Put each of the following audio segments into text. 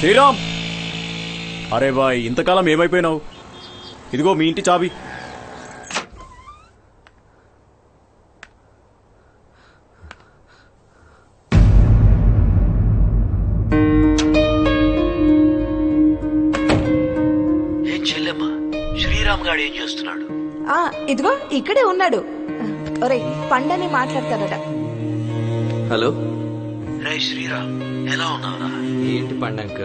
శ్రీరామ్! అరే బాయ్ ఇంతకాలం ఏమైపోయినావు? ఇదిగో మీ ఇంటి చాబీ. ఏం చెల్లెమ్మ శ్రీరామ్ గాడు ఏం చేస్తున్నాడు? ఆ ఇదిగో ఇక్కడే ఉన్నాడు. ఒరే పండని మాట్లాడతారట. హలో? రే శ్రీరామ్. ఎలా ఉన్నావురా? ఏంటి పండంక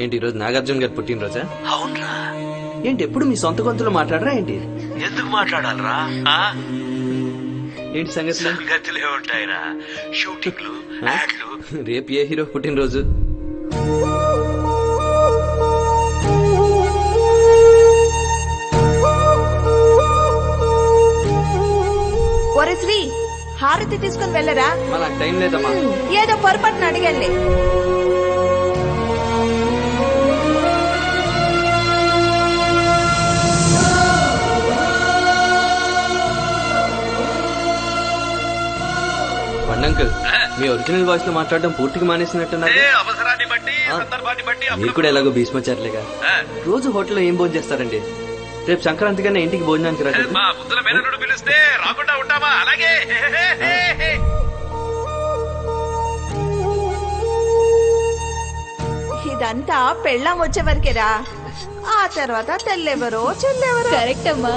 ఏంటి ఈరోజు నాగార్జున గారు పుట్టినరోజా? అవునరా. ఏంటి ఎప్పుడు మీ సొంత గొంతులో మాట్లాడరా ఏంటి? ఎందుకు మాట్లాడాలరా? ఆ? ఏంటి సంగతులు? సంగతులే ఉంటాయిరా. షూటింగ్లు యాడ్లు రేపు ఏ హీరో పుట్టినరోజు? హారతి తీసుకుని వెళ్ళరా? టైం లేదమ్మా. ఏదో పొరపాటున అడిగానులే పండంకల్ మీ ఒరిజినల్ వాయిస్లో మాట్లాడడం పూర్తిగా మానేసినట్టున్నారు. అవసరాన్ని బట్టి ఆ. సందర్భాన్ని బట్టి మీరు కూడా ఎలాగో భీష్మాచారులేగా. రోజు హోటల్లో ఏం భోజనం చేస్తారండి? రేపు సంక్రాంతి కన్నా ఇంటికి భోజనానికి రాదు మా ముద్దుల మేనరుడు పిలిస్తే రాకుండా ఉంటామా అలాగే. ఇదంతా పెళ్ళాం వచ్చే వరకేరా ఆ తర్వాత తెల్లెవరో చెల్లెవరో. కరెక్ట్ అమ్మా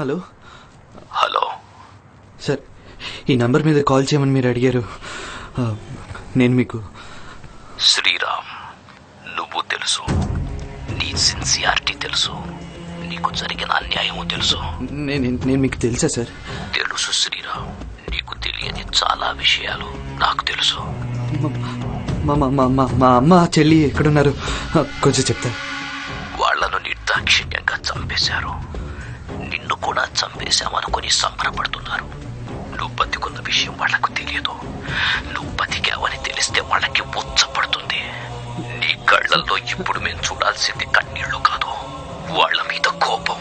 హలో. హలో. సార్ ఈ నంబర్ మీద కాల్ చేయమని మీరు అడిగారు. నేను మీకు శ్రీరామ్ నువ్వు తెలుసు. నీ సిన్సియారిటీ తెలుసు. నీకు జరిగిన అన్యాయము తెలుసు. నేను నేను మీకు తెలుసా సార్? తెలుసు శ్రీరామ్. నీకు తెలియని చాలా విషయాలు నాకు తెలుసు. మా మా మా అమ్మ చెల్లి ఎక్కడున్నారు? కొంచెం చెప్తారు? వాళ్ళను నిర్దాక్షిణ్యంగా చంపేశారు. కూడా చంపేశామనుకుని సంబరపడుతున్నారు. నువ్వు బతికున్న విషయం వాళ్ళకు తెలియదు. నువ్వు బతికావని తెలిస్తే వాళ్ళకి ఉచ్చపడుతుంది నీ కళ్ళల్లో ఇప్పుడు మేము చూడాల్సింది కన్నీళ్ళు కాదు. వాళ్ళ మీద కోపం.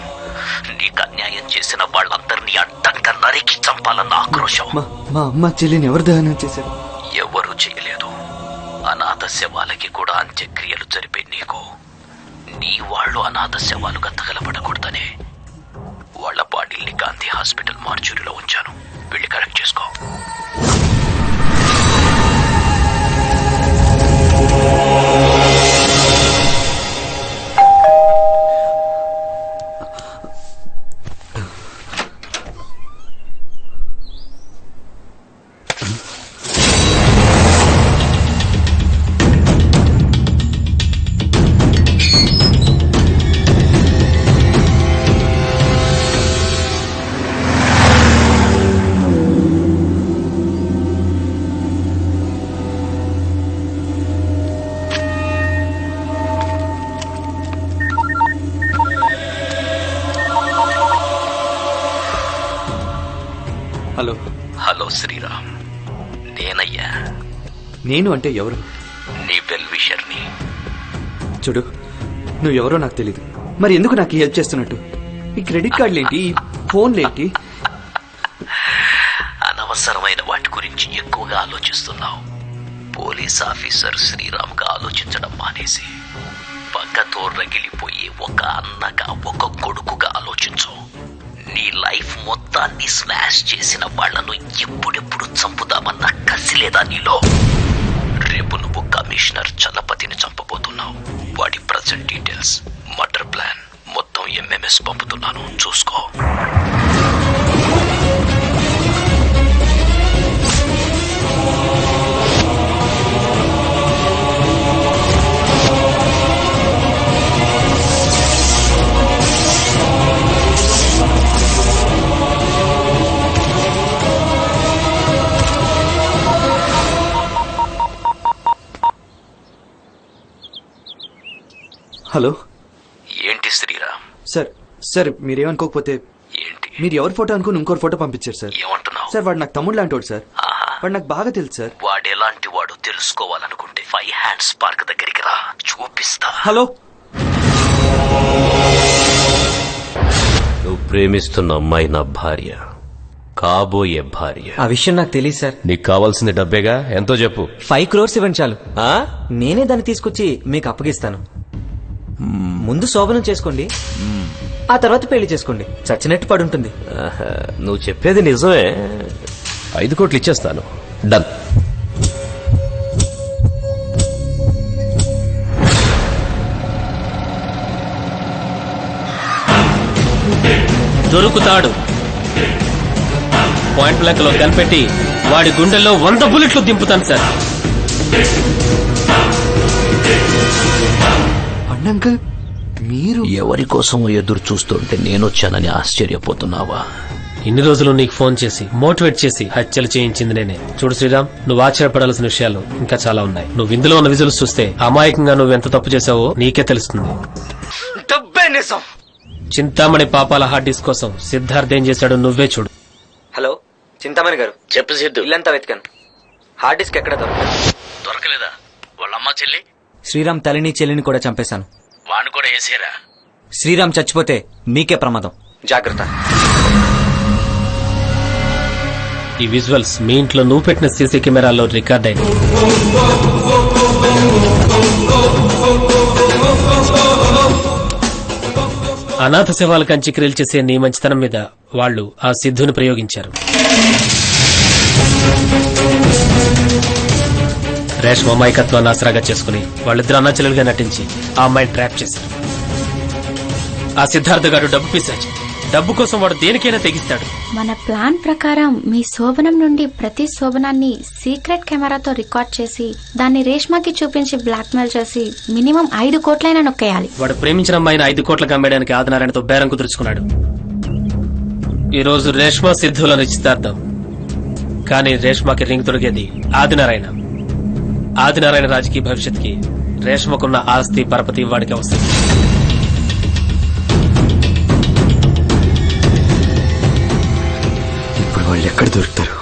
నీకు అన్యాయం చేసిన వాళ్ళందరినీ అడ్డంగా నరికి చంపాలన్న ఆక్రోశం. మా మా అమ్మ చెల్లిని ఎవరు దహనం చేశారు? ఎవరూ చేయలేదు. అనాథ శవాలకి కూడా అంత్యక్రియలు జరిపే నీకు. నీ వాళ్ళు అనాథ శవాలుగా తగలబడకూడదనే వాళ్ళ బాడీల్ని గాంధీ హాస్పిటల్ మార్చూరిలో ఉంచాను. వెళ్ళి కరెక్ట్ చేసుకో. హలో. హలో శ్రీరామ్. నేనయ్యా. నేను అంటే ఎవరు? నీ వెల్ విషర్ని. చూడు నువ్వు ఎవరో నాకు తెలియదు మరి ఎందుకు నాకు హెల్ప్ చేస్తున్నట్టు? ఈ క్రెడిట్ కార్డులు ఏంటి అనవసరమైన వాటి గురించి ఎక్కువగా ఆలోచిస్తున్నావు. పోలీస్ ఆఫీసర్ శ్రీరామ్గా ఆలోచించడం మానేసి పక్కతో రగిలిపోయి ఒక అన్నగా ఒక కొడుకుగా ఆలోచించు. నీ లైఫ్ మొత్తాన్ని స్మాష్ చేసిన వాళ్ళను ఎప్పుడెప్పుడు చంపుదామన్న కసి లేదా నీలో? రేపు నువ్వు కమిషనర్ చలపతిని చంపబోతున్నావు. వాడి ప్రజెంట్ డీటెయిల్స్ మర్డర్ ప్లాన్ మొత్తం ఎంఎంఎస్ పంపుతున్నాను. చూసుకో. సార్ మీరేమనుకోకపోతే ఏంటి? మీరు ఎవరి ఫోటో అనుకుని ఇంకోటి ఫోటో పంపించారు సార్ ఏమంటున్నావు? సార్ వాడు నాకు తమ్ముడు లాంటి వాడు సార్ ఆహా. వాడు నాకు బాగా తెలుసు సార్ వాడు ఎలాంటి వాడు తెలుసుకోవాలనుకుంటే ఫైవ్ హ్యాండ్స్ పార్క్ దగ్గరికి రా. చూపిస్తా. హలో నువ్వు ప్రేమిస్తున్న అమ్మాయి నా భార్య. కాబోయే భార్య. ఆ విషయం నాకు తెలియదు సార్ నీకు కావాల్సింది డబ్బేగా? ఎంతో చెప్పు. ఫైవ్ క్రోర్స్ ఇవ్వండి చాలు. ఆ? నేనే దాన్ని తీసుకొచ్చి మీకు అప్పగిస్తాను. ముందు శోభనం చేసుకోండి. ఆ తర్వాత పెళ్ళి చేసుకోండి. చచ్చినట్టు పడి ఉంటుంది ఆహా, నువ్వు చెప్పేది నిజమే. ఐదు కోట్లు ఇచ్చేస్తాను. డన్ దొరుకుతాడు. పాయింట్ బ్లాక్లో కనిపెట్టి వాడి గుండెల్లో వంద బుల్లెట్లు దింపుతాను సార్. అంకుల్ మీరు? ఎవరి కోసం ఎదురు చూస్తుంటే నేనొచ్చానని ఆశ్చర్యపోతున్నావా? ఇన్ని రోజులు నీకు ఫోన్ చేసి మోటివేట్ చేసి హత్యలు చేయించింది నేనే. చూడు శ్రీరామ్ నువ్వు ఆశ్చర్యపడాల్సిన విషయాలు ఇంకా చాలా ఉన్నాయి. నువ్వు ఇందులో ఉన్న విజువల్స్ చూస్తే అమాయకంగా నువ్వు ఎంత తప్పు చేసావో నీకే తెలుస్తుంది. చింతామణి పాపాల హార్డ్ డిస్క్ కోసం సిద్ధార్థ్ ఏం చేశాడు నువ్వే చూడు. హలో చింతామణి గారు. చెప్పు సిద్ధు. ఇల్లంతా వెతికాను. హార్డ్ డిస్క్ ఎక్కడ దొరకదు దొరకలేదా? వాళ్ళమ్మ చెల్లి? శ్రీరామ్ తల్లిని చెల్లిని కూడా చంపేశాను. వాణ్ణి కూడా వేసేరా. శ్రీరామ్ చచ్చిపోతే మీకే ప్రమాదం. జాగ్రత్త. ఈ విజువల్స్ మీ ఇంట్లో నువ్వు పెట్టిన సీసీ కెమెరాల్లో రికార్డ్ అయింది అనాథ శవాల కంచి క్రియలు చేసే నీ మంచితనం మీద వాళ్ళు ఆ సిద్ధుని ప్రయోగించారు. రేష్మ అమాయకత్వాన్ని ఆసరాగా చేసుకుని వాళ్ళిద్దరు అన్నాచెల్లెలుగా నటించి ఆ అమ్మాయిని ట్రాప్ చేశారు. ఆ సిద్ధార్థ గారు డబ్బు పిశాచి డబ్బు కోసం వాడు దేనికైనా తెగిస్తాడు. మన ప్లాన్ ప్రకారం మీ శోభనం నుండి ప్రతి శోభనాన్ని సీక్రెట్ కెమెరాతో రికార్డ్ చేసి దాన్ని రేష్మాకి చూపించి బ్లాక్మెయిల్ చేసి మినిమం ఐదు కోట్లైనా నొక్కేయాలి. వాడు ప్రేమించిన అమ్మాయిని ఐదు కోట్లకు అమ్మేయడానికి ఆదినారాయణతో బేరం కుదుర్చుకున్నాడు. ఈ రోజు రేష్మా సిద్ధుల నిశ్చితార్థం. కానీ రేష్మాకి రింగ్ దొరికేది ఆదినారాయణ. ఆదినారాయణ రాజకీయ భవిష్యత్కి రేష్మకున్న ఆస్తి పరపతి వాడికి అవసరం. ఇప్పుడు వాళ్ళు ఎక్కడ దొరుకుతారు?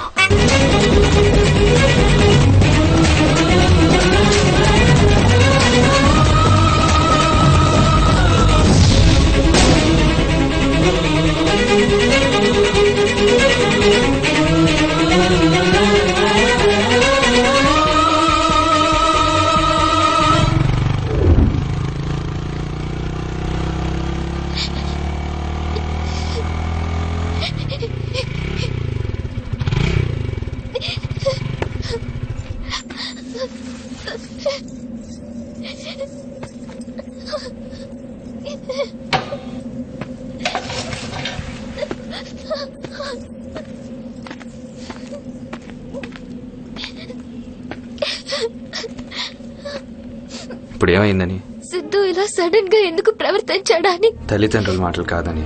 ఇప్పుడు ఏమైందని సిద్ధు ఇలా సడన్గా ఎందుకు ప్రవర్తించాడా అని? తల్లిదండ్రుల మాటలు కాదని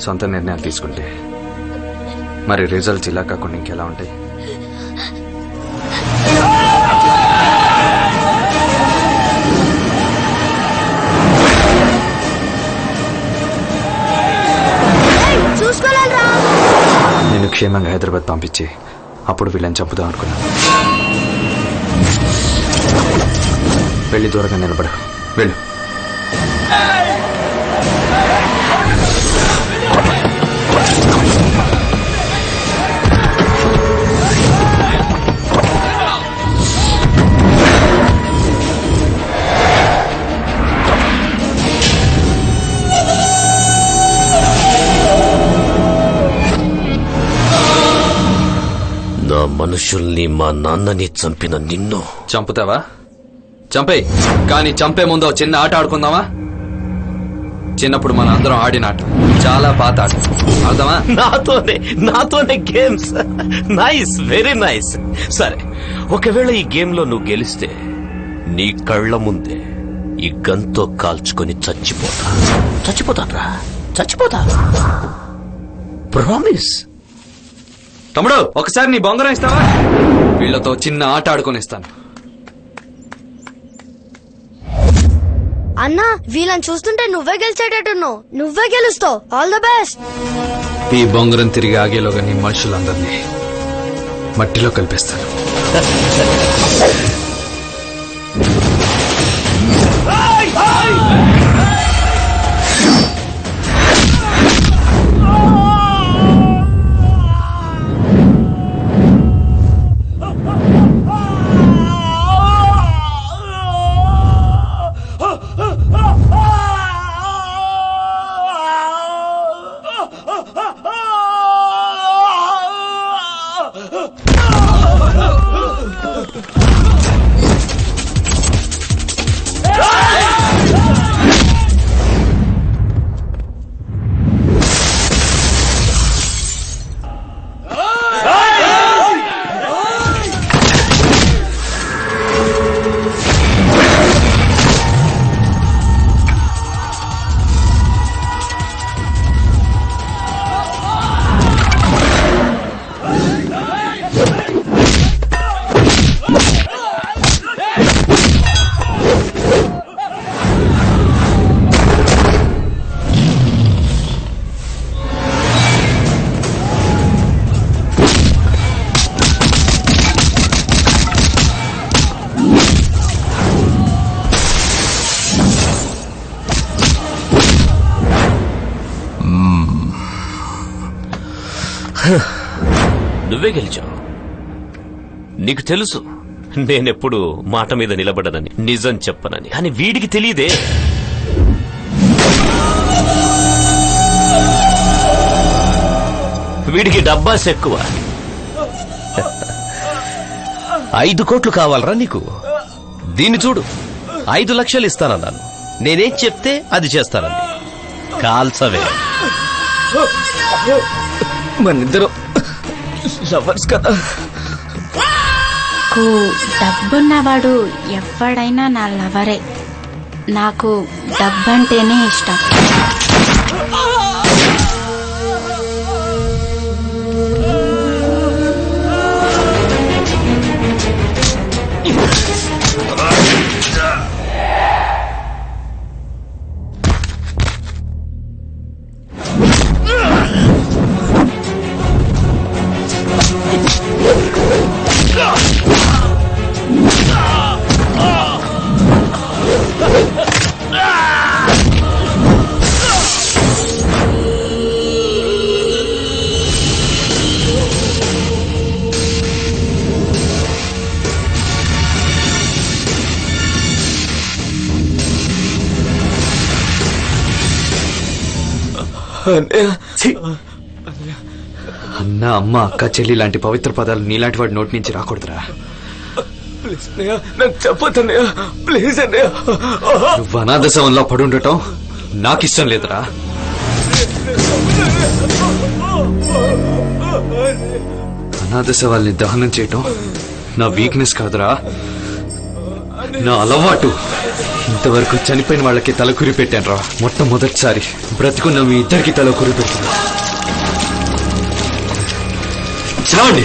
సొంత నిర్ణయాలు తీసుకుంటే మరి రిజల్ట్స్ ఇలా కాకుండా ఇంకెలా ఉంటాయి? క్షేమంగా హైదరాబాద్ పంపించి అప్పుడు వీళ్ళని చంపుదాం అనుకున్నాను. వెళ్ళి దూరంగా నిలబడు వెళ్ళు. మనుషుల్ని మా నాన్నని చంపిన నిన్ను. చంపుతావా? చంపేయ్. కానీ చంపే ముందు చిన్న ఆట ఆడుకుందామా? చిన్నప్పుడు మన అందరం ఆడిన ఆట. చాలా పాత ఆట. అర్థమా నాతోనే నాతోనే గేమ్స్ నైస్ వెరీ నైస్ సరే ఒకవేళ ఈ గేమ్లో నువ్వు గెలిస్తే నీ కళ్ళ ముందే ఈ గన్తో కాల్చుకొని చచ్చిపోతా. చచ్చిపోతాన్రా. చచ్చిపోతా. ప్రామిస్ తమ్ముడు ఒకసారి నీ బొంగరం ఇస్తావా? వీళ్ళతో చిన్న ఆట ఆడుకొని ఇస్తాను అన్నా వీళ్ళని చూస్తుంటే నువ్వే గెలిచేటట్టున్నావు. నువ్వే గెలుస్తావు. ఆల్ ద బెస్ట్ ఈ బొంగరం తిరిగి ఆగేలోగా నీ మనుషులందరినీ మట్టిలో కలిపేస్తాను. నువ్వే గెలిచావు. నీకు తెలుసు నేనెప్పుడు మాట మీద నిలబడనని నిజం చెప్పనని. అని వీడికి తెలియదే. వీడికి డబ్బాస్ ఎక్కువ. ఐదు కోట్లు కావాలరా నీకు? దీన్ని చూడు. ఐదు లక్షలు ఇస్తానన్నాను. నేనేం చెప్తే అది చేస్తానండి కాల్చవే. మనిద్దరం లవర్స్ కదా. నాకు డబ్బున్నవాడు ఎవడైనా నా లవరే. నాకు డబ్బంటేనే ఇష్టం. అన్న అమ్మ అక్క చెల్లి లాంటి పవిత్ర పదాలు నీలాంటి వాడి నోటి నుంచి రాకూడదురా. నాకు చెప్పొద్దన్నయ్య ప్లీజ్ అన్నయ్య. నువ్వు అనాథ శవంలో పడుండటం నాకు ఇష్టం లేదురా. అనాథ శవాల్ని దహనం చేయటం నా వీక్నెస్ కాదురా. నా అలవాటు. ఇంతవరకు చనిపోయిన వాళ్ళకి తలకురి పెట్టాను రా. మొట్టమొదటిసారి బ్రతుకున్న మీ ఇద్దరికి తలకురి పెట్టింది చావండి